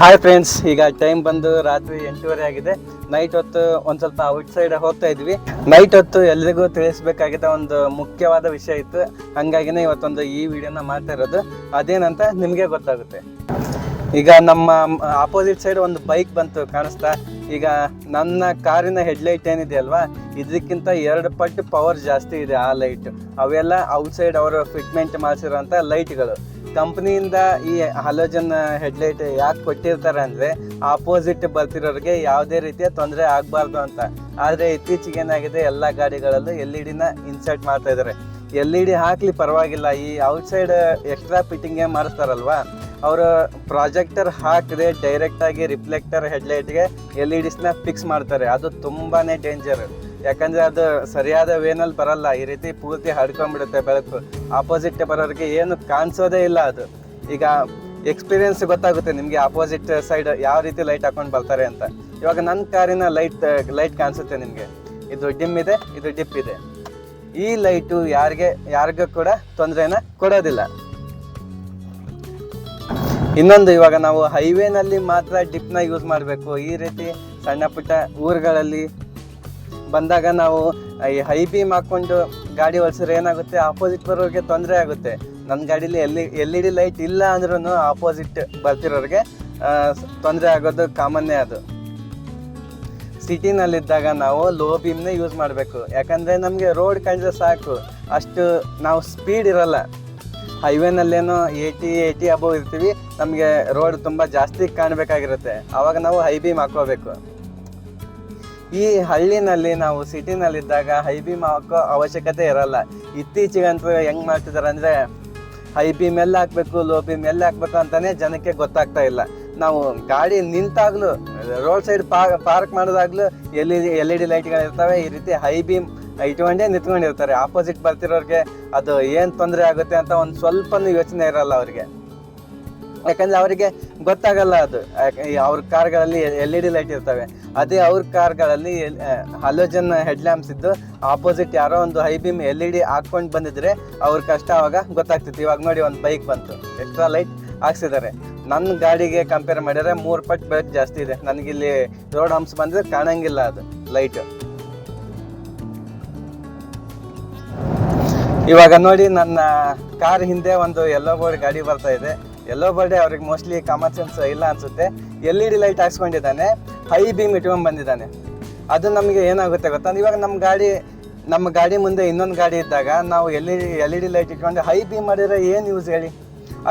Hi friends ಈಗ time ಬಂದು ರಾತ್ರಿ ಎಂಟೂವರೆ ಆಗಿದೆ. ನೈಟ್ ಹೊತ್ತು ಒಂದು ಸ್ವಲ್ಪ ಔಟ್ ಸೈಡ್ ಹೋಗ್ತಾ ಇದ್ವಿ. ನೈಟ್ ಹೊತ್ತು ಎಲ್ರಿಗೂ ತಿಳಿಸ್ಬೇಕಾಗಿದ್ದ ಒಂದು ಮುಖ್ಯವಾದ ವಿಷಯ ಇತ್ತು. ಹಂಗಾಗಿನೇ ಇವತ್ತೊಂದು ಈ ವಿಡಿಯೋನ ಮಾಡ್ತಾ ಇರೋದು. ಅದೇನಂತ ನಿಮಗೆ ಗೊತ್ತಾಗುತ್ತೆ? ಈಗ ನಮ್ಮ ಆಪೋಸಿಟ್ ಸೈಡ್ ಒಂದು ಬೈಕ್ ಬಂತು ಕಾಣಿಸ್ತಾ. ಈಗ ನನ್ನ ಕಾರಿನ ಹೆಡ್ಲೈಟ್ ಏನಿದೆ ಅಲ್ವಾ? ಇದಕ್ಕಿಂತ ಎರಡು ಪಟ್ಟು ಪವರ್ ಜಾಸ್ತಿ ಇದೆ ಆ ಲೈಟ್ ಅವೆಲ್ಲ ಔಟ್ಸೈಡ್ ಅವರು ಫಿಟ್ಮೆಂಟ್ ಮಾಡಿಸಿರೋಂಥ ಲೈಟ್ಗಳು ಕಂಪ್ನಿಯಿಂದ ಈ ಹಲೋಜನ್ ಹೆಡ್ಲೈಟ್ ಯಾಕೆ ಕೊಟ್ಟಿರ್ತಾರೆ ಅಂದರೆ ಆಪೋಸಿಟ್ ಬರ್ತಿರೋರಿಗೆ ಯಾವುದೇ ರೀತಿಯ ತೊಂದರೆ ಆಗಬಾರ್ದು ಅಂತ. ಆದರೆ ಇತ್ತೀಚೆಗೆ ಏನಾಗಿದೆ, ಎಲ್ಲ ಗಾಡಿಗಳಲ್ಲೂ ಎಲ್ ಇ ಡಿನ ಇನ್ಸರ್ಟ್ ಮಾಡ್ತಾ ಇದ್ದಾರೆ. ಎಲ್ ಇ ಡಿ ಹಾಕ್ಲಿ ಪರವಾಗಿಲ್ಲ, ಈ ಔಟ್ಸೈಡ್ ಎಕ್ಸ್ಟ್ರಾ ಫಿಟ್ಟಿಂಗೇ ಮಾಡಿಸ್ತಾರಲ್ವಾ? ಅವರು ಪ್ರಾಜೆಕ್ಟರ್ ಹಾಕದೆ ಡೈರೆಕ್ಟಾಗಿ ರಿಫ್ಲೆಕ್ಟರ್ ಹೆಡ್ಲೈಟ್ಗೆ ಎಲ್ ಇ ಡಿಸ್ನ ಫಿಕ್ಸ್ ಮಾಡ್ತಾರೆ. ಅದು ತುಂಬಾ ಡೇಂಜರ್ ಯಾಕಂದ್ರೆ ಅದು ಸರಿಯಾದ ವೇನಲ್ಲಿ ಬರಲ್ಲ. ಈ ರೀತಿ ಪೂರ್ತಿ ಹಡ್ಕೊಂಡ್ಬಿಡುತ್ತೆ ಬೆಳಕು. ಆಪೋಸಿಟ್ ಬರೋರಿಗೆ ಏನು ಕಾಣಿಸೋದೇ ಇಲ್ಲ ಅದು. ಈಗ ಎಕ್ಸ್ಪೀರಿಯನ್ಸ್ ಗೊತ್ತಾಗುತ್ತೆ ನಿಮಗೆ ಆಪೋಸಿಟ್ ಸೈಡ್ ಯಾವ ರೀತಿ ಲೈಟ್ ಹಾಕೊಂಡು ಬರ್ತಾರೆ ಅಂತ. ಇವಾಗ ನನ್ನ ಕಾರಿನ ಲೈಟ್ ಲೈಟ್ ಕಾಣಿಸುತ್ತೆ ನಿಮಗೆ. ಇದು ಡಿಮ್ ಇದೆ, ಇದು ಡಿಪ್ ಇದೆ. ಈ ಲೈಟು ಯಾರಿಗೆ, ಯಾರಿಗೂ ಕೂಡ ತೊಂದರೆನ ಕೊಡೋದಿಲ್ಲ. ಇನ್ನೊಂದು, ಇವಾಗ ನಾವು ಹೈವೇನಲ್ಲಿ ಮಾತ್ರ ಡಿಪ್ನ ಯೂಸ್ ಮಾಡಬೇಕು. ಈ ರೀತಿ ಸಣ್ಣ ಪುಟ್ಟ ಊರುಗಳಲ್ಲಿ ಬಂದಾಗ ನಾವು ಈ ಹೈ ಬೀಮ್ ಹಾಕ್ಕೊಂಡು ಗಾಡಿ ಓಡಿಸಿದ್ರೆ ಏನಾಗುತ್ತೆ? ಆಪೋಸಿಟ್ ಬರೋರಿಗೆ ತೊಂದರೆ ಆಗುತ್ತೆ. ನನ್ನ ಗಾಡೀಲಿ ಎಲ್ಲಿ, ಎಲ್ ಇ ಡಿ ಲೈಟ್ ಇಲ್ಲ ಅಂದ್ರೂ ಆಪೋಸಿಟ್ ಬರ್ತಿರೋರಿಗೆ ತೊಂದರೆ ಆಗೋದು ಕಾಮನ್ನೇ ಅದು. ಸಿಟಿನಲ್ಲಿದ್ದಾಗ ನಾವು ಲೋ ಬೀಮ್ನೇ ಯೂಸ್ ಮಾಡಬೇಕು. ಯಾಕಂದರೆ ನಮಗೆ ರೋಡ್ ಕಂಡ್ರೆ ಸಾಕು. ಅಷ್ಟು ನಾವು ಸ್ಪೀಡ್ ಇರಲ್ಲ. ಹೈವೇನಲ್ಲೇನೋ ಏಯ್ಟಿ ಏಯ್ಟಿ ಅಬೋವ್ ಇರ್ತೀವಿ. ನಮಗೆ ರೋಡ್ ತುಂಬ ಜಾಸ್ತಿ ಕಾಣಬೇಕಾಗಿರುತ್ತೆ. ಆವಾಗ ನಾವು ಹೈ ಬೀಮ್ ಹಾಕೋಬೇಕು ಈ ಹಳ್ಳಿನಲ್ಲಿ ನಾವು ಸಿಟಿನಲ್ಲಿದ್ದಾಗ ಹೈ ಬೀಮ್ ಹಾಕೋ ಅವಶ್ಯಕತೆ ಇರಲ್ಲ. ಇತ್ತೀಚೆಗಂತೂ ಹೆಂಗೆ ಮಾಡ್ತಿದ್ದಾರೆ ಅಂದರೆ ಹೈ ಬೀಮ್ ಎಲ್ಲ ಹಾಕಬೇಕು, ಲೋ ಬೀಮ್ ಎಲ್ಲ ಹಾಕ್ಬೇಕು ಅಂತಲೇ ಜನಕ್ಕೆ ಗೊತ್ತಾಗ್ತಾ ಇಲ್ಲ. ನಾವು ಗಾಡಿ ನಿಂತಾಗ್ಲೂ, road side park ಮಾಡೋದಾಗ್ಲೂ L E D, L E D ಲೈಟ್ಗಳಿರ್ತವೆ. ಈ ರೀತಿ ಹೈ ಬೀಮ್ ಇಟ್ಕೊಂಡೇ ನಿಂತ್ಕೊಂಡಿರ್ತಾರೆ. ಆಪೋಸಿಟ್ ಬರ್ತಿರೋರಿಗೆ ಅದು ಏನು ತೊಂದರೆ ಆಗುತ್ತೆ ಅಂತ ಒಂದು ಸ್ವಲ್ಪನೂ ಯೋಚನೆ ಇರಲ್ಲ ಅವರಿಗೆ. ಯಾಕಂದ್ರೆ ಅವರಿಗೆ ಗೊತ್ತಾಗಲ್ಲ ಅದು. ಅವ್ರ ಕಾರ್ಗಳಲ್ಲಿ ಎಲ್ ಇ ಡಿ ಲೈಟ್ ಇರ್ತವೆ. ಅದೇ ಅವ್ರ ಕಾರ್ಗಳಲ್ಲಿ ಹಲೋಜನ್ ಹೆಡ್ ಲ್ಯಾಂಪ್ಸ್ ಇದ್ದು ಆಪೋಸಿಟ್ ಯಾರೋ ಒಂದು high beam L E D ಹಾಕ್ಕೊಂಡು ಬಂದಿದ್ರೆ ಅವ್ರ ಕಷ್ಟ ಆವಾಗ ಗೊತ್ತಾಗ್ತಿತ್ತು. ಇವಾಗ ನೋಡಿ ಒಂದು ಬೈಕ್ ಬಂತು. ಎಕ್ಸ್ಟ್ರಾ ಲೈಟ್ ಹಾಕ್ಸಿದ್ದಾರೆ. ನನ್ನ ಗಾಡಿಗೆ ಕಂಪೇರ್ ಮಾಡಿದ್ರೆ ಮೂರು ಪಟ್ಟು ಬೆಳಕು ಜಾಸ್ತಿ ಇದೆ. ನನಗಿಲ್ಲಿ ರೋಡ್ ಹಂಪ್ಸ್ ಬಂದರೆ ಕಾಣಂಗಿಲ್ಲ ಅದು ಲೈಟ್ ಇವಾಗ ನೋಡಿ ನನ್ನ ಕಾರ್ ಹಿಂದೆ ಒಂದು ಎಲ್ಲೋ ಬೋರ್ಡ್ ಗಾಡಿ ಬರ್ತಾ ಇದೆ. ಎಲ್ಲೋ ಬೋರ್ಡ್ ಅವ್ರಿಗೆ ಮೋಸ್ಟ್ಲಿ ಕಾಮನ್ ಸೆನ್ಸ್ ಇಲ್ಲ ಅನ್ಸುತ್ತೆ. ಎಲ್ ಇ ಡಿ ಲೈಟ್ ಹಾಕ್ಸ್ಕೊಂಡಿದ್ದಾನೆ. ಹೈ ಬೀಮ್ ಇಟ್ಕೊಂಡ್ ಬಂದಿದ್ದಾನೆ. ಅದು ನಮಗೆ ಏನಾಗುತ್ತೆ ಗೊತ್ತಾ? ಇವಾಗ ನಮ್ಮ ಗಾಡಿ ನಮ್ಮ ಗಾಡಿ ಮುಂದೆ ಇನ್ನೊಂದು ಗಾಡಿ ಇದ್ದಾಗ ನಾವು L E D L E D light ಇಟ್ಕೊಂಡು ಹೈ ಬೀಮ್ ಮಾಡಿದ್ರೆ ಏನು ಯೂಸ್ ಹೇಳಿ?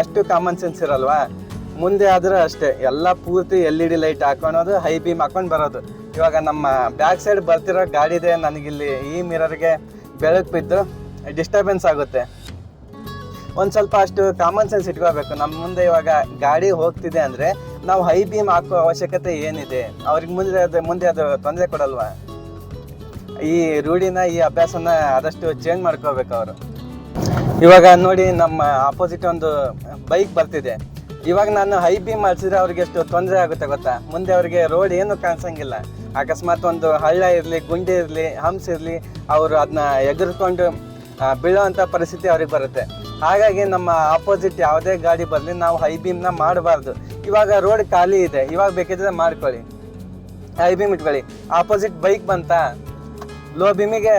ಅಷ್ಟು ಕಾಮನ್ ಸೆನ್ಸ್ ಇರಲ್ವಾ? ಮುಂದೆ ಆದ್ರೆ ಅಷ್ಟೇ. ಎಲ್ಲ ಪೂರ್ತಿ ಎಲ್ ಇ ಡಿ ಲೈಟ್ ಹಾಕೊಳೋದು ಹೈ ಬೀಮ್ ಹಾಕೊಂಡು ಬರೋದು. ಇವಾಗ ನಮ್ಮ ಬ್ಯಾಕ್ ಸೈಡ್ ಬರ್ತಿರೋ ಗಾಡಿದೆ. ನನಗಿಲ್ಲಿ ಈ ಮಿರರ್ಗೆ ಬೆಳಕು ಬಿದ್ದು ಡಿಸ್ಟರ್ಬೆನ್ಸ್ ಆಗುತ್ತೆ. ಒಂದು ಸ್ವಲ್ಪ ಅಷ್ಟು ಕಾಮನ್ ಸೆನ್ಸ್ ಇಟ್ಕೋಬೇಕು. ನಮ್ಮ ಮುಂದೆ ಇವಾಗ ಗಾಡಿ ಹೋಗ್ತಿದೆ ಅಂದರೆ ನಾವು ಹೈ ಬೀಮ್ ಹಾಕೋ ಅವಶ್ಯಕತೆ ಏನಿದೆ? ಅವ್ರಿಗೆ ಮುಂದೆ ಅದು ಮುಂದೆ ಅದು ತೊಂದರೆ ಕೊಡಲ್ವಾ? ಈ ರೂಢಿನ ಈ ಅಭ್ಯಾಸನ ಆದಷ್ಟು ಚೇಂಜ್ ಮಾಡ್ಕೋಬೇಕು ಅವರು. ಇವಾಗ ನೋಡಿ ನಮ್ಮ ಆಪೋಸಿಟ್ ಒಂದು ಬೈಕ್ ಬರ್ತಿದೆ. ಇವಾಗ ನಾನು ಹೈ ಬೀಮ್ ಮಾಡಿಸಿದ್ರೆ ಅವ್ರಿಗೆ ಎಷ್ಟು ತೊಂದರೆ ಆಗುತ್ತೆ ಗೊತ್ತಾ? ಮುಂದೆ ಅವರಿಗೆ ರೋಡ್ ಏನು ಕಾಣಿಸಂಗಿಲ್ಲ. ಅಕಸ್ಮಾತ್ ಒಂದು ಹಳ್ಳ ಇರಲಿ ಗುಂಡಿ ಇರಲಿ ಹಂಪ್ಸ್ ಇರಲಿ ಅವರು ಅದನ್ನ ಎದುರ್ಕೊಂಡು ಆ, ಬೀಳೋವಂಥ ಪರಿಸ್ಥಿತಿ ಅವ್ರಿಗೆ ಬರುತ್ತೆ. ಹಾಗಾಗಿ ನಮ್ಮ ಆಪೋಸಿಟ್ ಯಾವುದೇ ಗಾಡಿ ಬರಲಿ ನಾವು ಹೈ ಬೀಮ್ನ ಮಾಡಬಾರ್ದು. ಇವಾಗ ರೋಡ್ ಖಾಲಿ ಇದೆ. ಇವಾಗ ಬೇಕಿದ್ರೆ ಮಾಡ್ಕೊಳ್ಳಿ. ಹೈ ಬೀಮ್ ಇಟ್ಕೊಳ್ಳಿ. ಆಪೋಸಿಟ್ ಬೈಕ್ ಬಂತಾ ಲೋ ಬೀಮಿಗೆ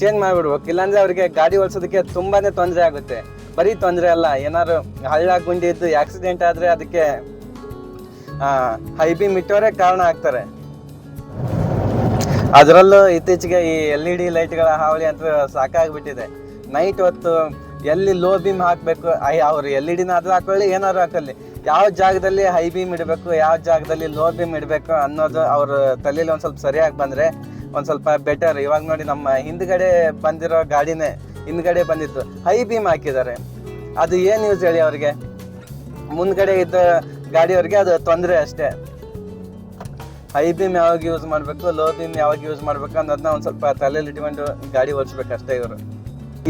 ಚೇಂಜ್ ಮಾಡಿಬಿಡ್ಬೇಕು. ಇಲ್ಲಾಂದರೆ ಅವರಿಗೆ ಗಾಡಿ ಓಡಿಸೋದಕ್ಕೆ ತುಂಬಾ ತೊಂದರೆ ಆಗುತ್ತೆ. ಬರೀ ತೊಂದರೆ ಅಲ್ಲ, ಏನಾದ್ರು ಹಳ್ಳ ಗುಂಡಿ ಇದ್ದು ಆಕ್ಸಿಡೆಂಟ್ ಆದರೆ ಅದಕ್ಕೆ ಹೈ ಬೀಮ್ ಇಟ್ಟವರೇ ಕಾರಣ ಆಗ್ತಾರೆ. ಅದರಲ್ಲೂ ಇತ್ತೀಚೆಗೆ ಈ ಎಲ್ ಇ ಡಿ ಲೈಟ್ಗಳ ಹಾವಳಿ ಅಂತ ಸಾಕಾಗ್ಬಿಟ್ಟಿದೆ. ನೈಟ್ ಹೊತ್ತು ಎಲ್ಲಿ ಲೋ ಬೀಮ್ ಹಾಕಬೇಕು ಅವ್ರು ಎಲ್ ಇ ಡಿನ ಅದು ಹಾಕೊಳ್ಳಿ, ಏನಾದ್ರು ಹಾಕೊಳ್ಳಿ. ಯಾವ ಜಾಗದಲ್ಲಿ ಹೈ ಬೀಮ್ ಇಡಬೇಕು, ಯಾವ ಜಾಗದಲ್ಲಿ ಲೋ ಬೀಮ್ ಇಡಬೇಕು ಅನ್ನೋದು ಅವ್ರ ತಲೆಯಲ್ಲಿ ಒಂದು ಸ್ವಲ್ಪ ಸರಿಯಾಗಿ ಬಂದರೆ ಒಂದು ಸ್ವಲ್ಪ ಬೆಟರ್ ಇವಾಗ ನೋಡಿ ನಮ್ಮ ಹಿಂದ್ಗಡೆ ಬಂದಿರೋ ಗಾಡಿನೇ ಹಿಂದ್ಗಡೆ ಬಂದಿತ್ತು. ಹೈ ಬೀಮ್ ಹಾಕಿದ್ದಾರೆ. ಅದು ಏನು ಯೂಸ್ ಹೇಳಿ ಅವ್ರಿಗೆ? ಮುಂದ್ಗಡೆ ಇದ್ದ ಗಾಡಿಯವ್ರಿಗೆ ಅದು ತೊಂದರೆ ಅಷ್ಟೇ. ಹೈ ಬೀಮ್ ಯಾವಾಗ ಯೂಸ್ ಮಾಡಬೇಕು ಲೋ ಬೀಮ್ ಯಾವಾಗ ಯೂಸ್ ಮಾಡಬೇಕು ಅನ್ನೋದನ್ನ ಒಂದು ಸ್ವಲ್ಪ ತಲೆಯಲ್ಲಿ ಇಟ್ಕೊಂಡು ಗಾಡಿ ಓಡಿಸ್ಬೇಕು ಅಷ್ಟೇ ಇವರು.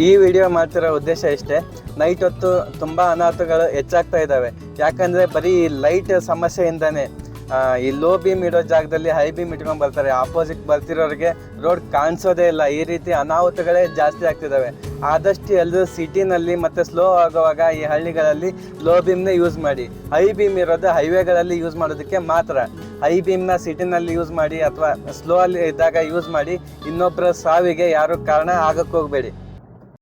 ಈ ವಿಡಿಯೋ ಮಾಡ್ತಿರೋ ಉದ್ದೇಶ ಇಷ್ಟೇ. ನೈಟ್ ಹೊತ್ತು ತುಂಬ ಅನಾಹುತಗಳು ಹೆಚ್ಚಾಗ್ತಾ ಇದ್ದಾವೆ. ಯಾಕಂದರೆ ಬರೀ ಲೈಟ್ ಸಮಸ್ಯೆಯಿಂದಾನೆ ಈ ಲೋ ಬೀಮ್ ಇಡೋ ಜಾಗದಲ್ಲಿ ಹೈ ಬೀಮ್ ಇಟ್ಕೊಂಡು ಬರ್ತಾರೆ. ಆಪೋಸಿಟ್ ಬರ್ತಿರೋರಿಗೆ ರೋಡ್ ಕಾಣಿಸೋದೇ ಇಲ್ಲ. ಈ ರೀತಿ ಅನಾಹುತಗಳೇ ಜಾಸ್ತಿ ಆಗ್ತಿದ್ದಾವೆ. ಆದಷ್ಟು ಎಲ್ಲರೂ ಸಿಟಿನಲ್ಲಿ ಮತ್ತೆ ಸ್ಲೋ ಆಗುವಾಗ ಈ ಹಳ್ಳಿಗಳಲ್ಲಿ ಲೋ ಬೀಮ್ನೇ ಯೂಸ್ ಮಾಡಿ. ಹೈ ಬೀಮ್ ಇರೋದು ಹೈವೇಗಳಲ್ಲಿ ಯೂಸ್ ಮಾಡೋದಕ್ಕೆ ಮಾತ್ರ. ಹೈ ಬೀಮ್ನ ಸಿಟಿನಲ್ಲಿ ಯೂಸ್ ಮಾಡಿ ಅಥವಾ ಸ್ಲೋ ಅಲ್ಲಿ ಇದ್ದಾಗ ಯೂಸ್ ಮಾಡಿ ಇನ್ನೊಬ್ಬರ ಸಾವಿಗೆ ಯಾರು ಕಾರಣ ಆಗಕ್ಕೆ ಹೋಗಬೇಡಿ.